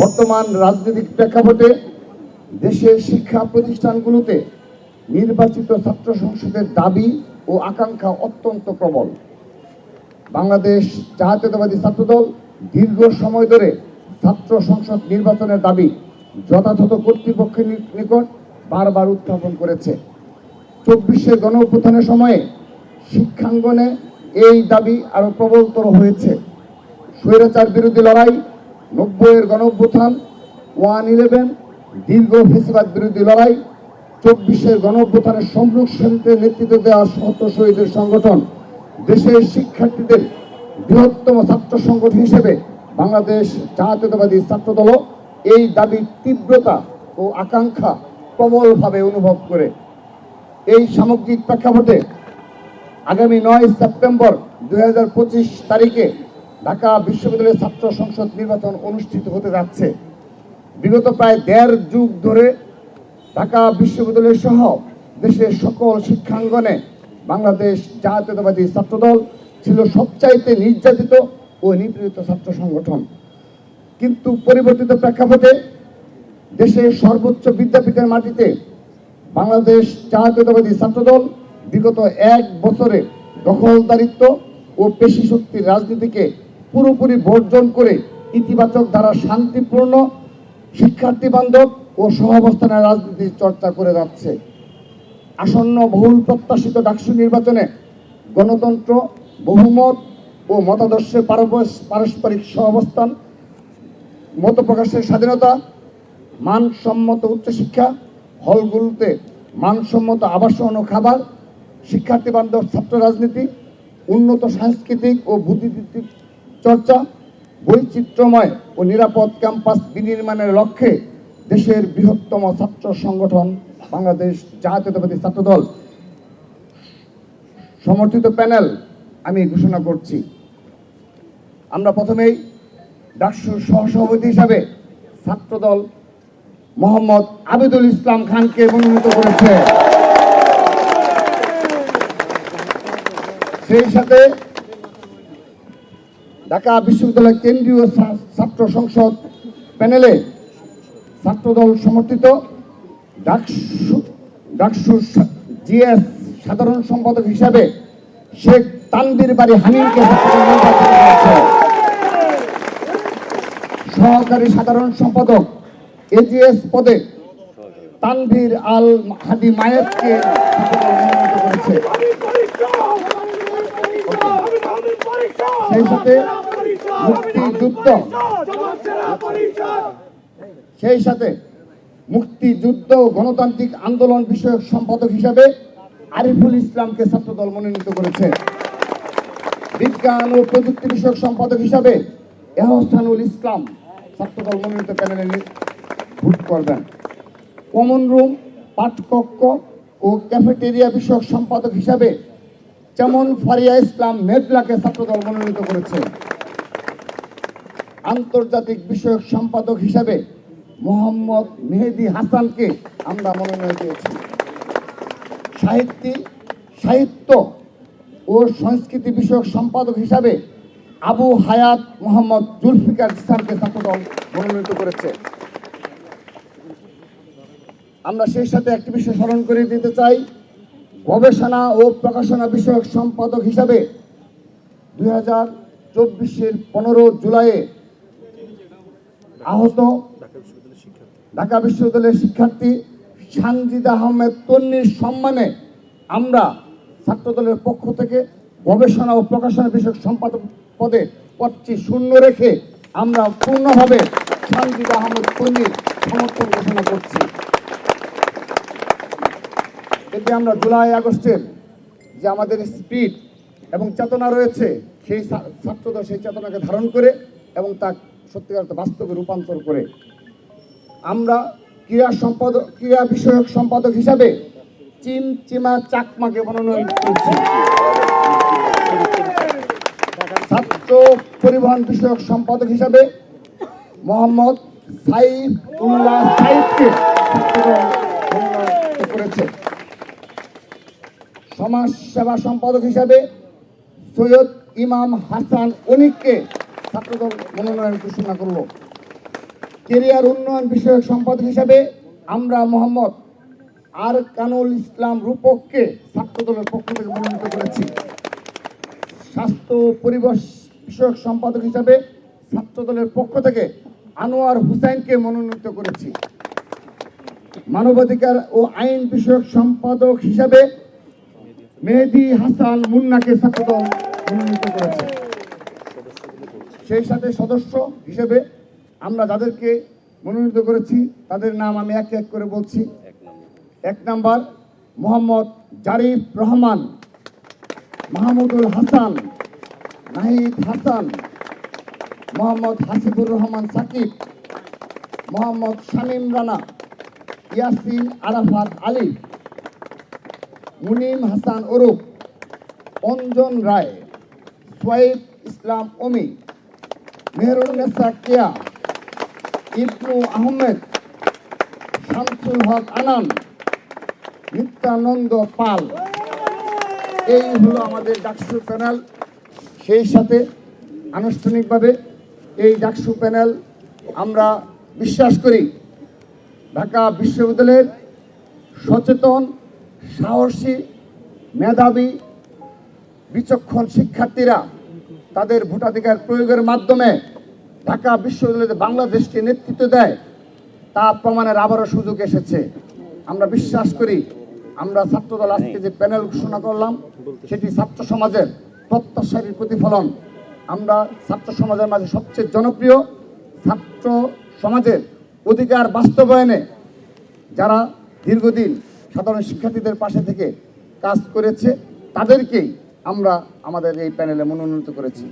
বর্তমান রাজনৈতিক প্রেক্ষাপটে দেশের শিক্ষা প্রতিষ্ঠানগুলোতে নির্বাচিত ছাত্র সংসদের দাবি ও আকাঙ্ক্ষা অত্যন্ত প্রবল। বাংলাদেশ জাতীয়তাবাদী ছাত্রদল দীর্ঘ সময় ধরে ছাত্র সংসদ নির্বাচনের দাবি যথাযথ কর্তৃপক্ষের নিকট বারবার উত্থাপন করেছে। চব্বিশে গণ অভ্যুত্থানের সময়ে শিক্ষাঙ্গনে এই দাবি আরও প্রবলতর হয়েছে। স্বৈরাচার বিরোধী লড়াই নব্বইয়ের গণ অভ্যুত্থান ওয়ান ইলেভেন, দীর্ঘ ফেসিবাদ বিরোধী লড়াই, চব্বিশের গণ অভ্যুত্থানের সম্মুখ শ্রেণীতে নেতৃত্ব দেওয়া শত শহীদের সংগঠন, দেশের শিক্ষার্থীদের বৃহত্তম ছাত্র সংগঠন হিসেবে বাংলাদেশ জাতীয়তাবাদী ছাত্রদল এই দাবির তীব্রতা ও আকাঙ্ক্ষা প্রবলভাবে অনুভব করে। এই সামগ্রিক প্রেক্ষাপটে আগামী নয় সেপ্টেম্বর দু হাজার পঁচিশ তারিখে ঢাকা বিশ্ববিদ্যালয়ের ছাত্র সংসদ নির্বাচন অনুষ্ঠিত হতে যাচ্ছে। বিগত প্রায় দেড় যুগ ধরে ঢাকা বিশ্ববিদ্যালয় সহ দেশের সকল শিক্ষাঙ্গনে বাংলাদেশ জাতীয়তাবাদী ছাত্রদল ছিল সবচাইতে নির্যাতিত ও নিপীড়িত ছাত্র সংগঠন। কিন্তু পরিবর্তিত প্রেক্ষাপটে দেশের সর্বোচ্চ বিদ্যাপীঠের মাটিতে বাংলাদেশ জাতীয়তাবাদী ছাত্রদল বিগত এক বছরে দখলদারিত্ব ও পেশি শক্তির রাজনীতিকে পুরোপুরি বর্জন করে ইতিবাচক দ্বারা শান্তিপূর্ণ শিক্ষার্থী বান্ধব ও সহাবস্থানের রাজনীতির চর্চা করে যাচ্ছে। আসন্ন বহুল প্রত্যাশিত ডাকসু নির্বাচনে গণতন্ত্র, বহুমত ও মতাদর্শের পারবস- পারস্পরিক সহাবস্থান মত প্রকাশের স্বাধীনতা, মানসম্মত উচ্চশিক্ষা, হলগুলোতে মানসম্মত আবাসন ও খাবার, শিক্ষার্থী বান্ধব, ছাত্র রাজনীতি, উন্নত সাংস্কৃতিক ও বুদ্ধিবৃত্তিক চর্চা, বৈচিত্র্যময় ও নিরাপদ ক্যাম্পাস বিনির্মাণের লক্ষ্যে দেশের বৃহত্তম ছাত্র সংগঠন বাংলাদেশ জাতীয়তাবাদী ছাত্রদল। সমর্থিত প্যানেল আমি ঘোষণা করছি। আমরা প্রথমেই ডাকসুর সহসভাপতি হিসাবে ছাত্রদল মোহাম্মদ আবিদুল ইসলাম খানকে মনোনীত করেছে। সেই সাথে ঢাকা বিশ্ববিদ্যালয় কেন্দ্রীয় ছাত্র সংসদ প্যানেলে ছাত্রদল সমর্থিত। ডাকসু জিএস সাধারণ সম্পাদক হিসাবে শেখ তানবির বাড়ি করেছে। সহকারী সাধারণ সম্পাদক এজিএস পদে তানভীর আল হাদি মায়েতকে করেছে। সেই সাথে মুক্তিযুদ্ধ সেই সাথে মুক্তিযুদ্ধ গণতান্ত্রিক আন্দোলন বিষয়ক সম্পাদক হিসাবে আরিফুল ইসলামকে ছাত্রদল মনোনীত করেছে। বিজ্ঞান ও প্রযুক্তি বিষয়ক সম্পাদক হিসাবে এহসানুল ইসলাম ছাত্রদল মনোনীত প্যানেলে ভোট করবেন। কমন রুম, পাঠকক্ষ ও ক্যাফেটেরিয়া বিষয়ক সম্পাদক হিসাবে যেমন ফারিয়া ইসলাম মেঘলাকে ছাত্রদল মনোনীত করেছে। আন্তর্জাতিক বিষয়ক সম্পাদক হিসাবে মোহাম্মদ মেহেদি হাসানকে আমরা মনোনয়ন দিয়েছি। সাহিত্যিক সাহিত্য ও সংস্কৃতি বিষয়ক সম্পাদক হিসাবে আবু হায়াত মোহাম্মদ জুলফিকার ইসলামকে ছাত্রদল মনোনীত করেছে। আমরা সেই সাথে একটি বিষয় স্মরণ করে দিতে চাই। গবেষণা ও প্রকাশনা বিষয়ক সম্পাদক হিসাবে দুই হাজার চব্বিশের পনেরো জুলাইয়ে আহত ঢাকা বিশ্ববিদ্যালয়ের শিক্ষার্থী সানজিদ আহমেদ তন্নির সম্মানে আমরা ছাত্রদলের পক্ষ থেকে গবেষণা ও প্রকাশনা বিষয়ক সম্পাদক পদে পদটি শূন্য রেখে আমরা পূর্ণভাবে সানজিদ আহমেদ তন্নির সমর্থন ঘোষণা করছি। এতে আমরা জুলাই আগস্টের যে আমাদের স্পিড এবং চেতনা রয়েছে, সেই ছা- ছাত্রদল সেই চেতনাকে ধারণ করে এবং তা সত্যিকার বাস্তবে রূপান্তর করে। আমরা ক্রীড়া সম্পাদক ক্রীড়া বিষয়ক সম্পাদক হিসাবে চিম চিমা চাকমাকে মনোনয়ন করেছি। ছাত্র পরিবহন বিষয়ক সম্পাদক হিসাবে মোহাম্মদ সাইফ উল্লাহ সাইফকে করেছে। সমাজ সেবা সম্পাদক হিসাবে সৈয়দ ইমাম হাসান অনিককে ছাত্রদল মনোনয়ন ঘোষণা করল। কেরিয়ার উন্নয়ন বিষয়ক সম্পাদক হিসাবে আমরা মোহাম্মদ আর কানুল ইসলাম রূপককে ছাত্রদলের পক্ষ থেকে মনোনীত করেছি। স্বাস্থ্য পরিবেশ বিষয়ক সম্পাদক হিসাবে ছাত্রদলের পক্ষ থেকে আনোয়ার হুসাইনকে মনোনীত করেছি। মানবাধিকার ও আইন বিষয়ক সম্পাদক হিসাবে মেহেদি হাসান মুন্নাকে ছাত্রদল মনোনীত করেছে। সেই সাথে সদস্য হিসেবে আমরা যাদেরকে মনোনীত করেছি, তাদের নাম আমি এক এক করে বলছি। এক নাম্বার মোহাম্মদ জারিফ রহমান, মাহমুদুল হাসান, নাহিদ হাসান, মোহাম্মদ হাসিবুর রহমান সাকিব, মোহাম্মদ শামীম রানা, ইয়াসিন আরাফাত আলী। মুনিম হাসান ওরুফ অঞ্জন রায়, সোয়েব ইসলাম অমি মেহরুন্নেসা কেয়া, ইবনু আহমেদ, শামসুল হক আনান, নিত্যানন্দ পাল। এই হলো আমাদের ডাকসু প্যানেল। সেই সাথে আনুষ্ঠানিকভাবে এই ডাকসু প্যানেল আমরা বিশ্বাস করি। ঢাকা বিশ্ববিদ্যালয়ের সচেতন সাহসী, মেধাবী, বিচক্ষণ শিক্ষার্থীরা তাদের ভোটাধিকার প্রয়োগের মাধ্যমে ঢাকা বিশ্ববিদ্যালয়ে বাংলাদেশকে নেতৃত্ব দেয়, তা প্রমাণের আবারও সুযোগ এসেছে। আমরা বিশ্বাস করি, আমরা ছাত্রদল আজকে যে প্যানেল ঘোষণা করলাম, সেটি ছাত্র সমাজের প্রত্যাশার প্রতিফলন। আমরা ছাত্র সমাজের মাঝে সবচেয়ে জনপ্রিয় ছাত্র সমাজের অধিকার বাস্তবায়নে যারা দীর্ঘদিন সাধারণ শিক্ষার্থীদের পাশে থেকে কাজ করেছে তাদেরকেই আমরা আমাদের এই প্যানেলে মনোনীত করেছি।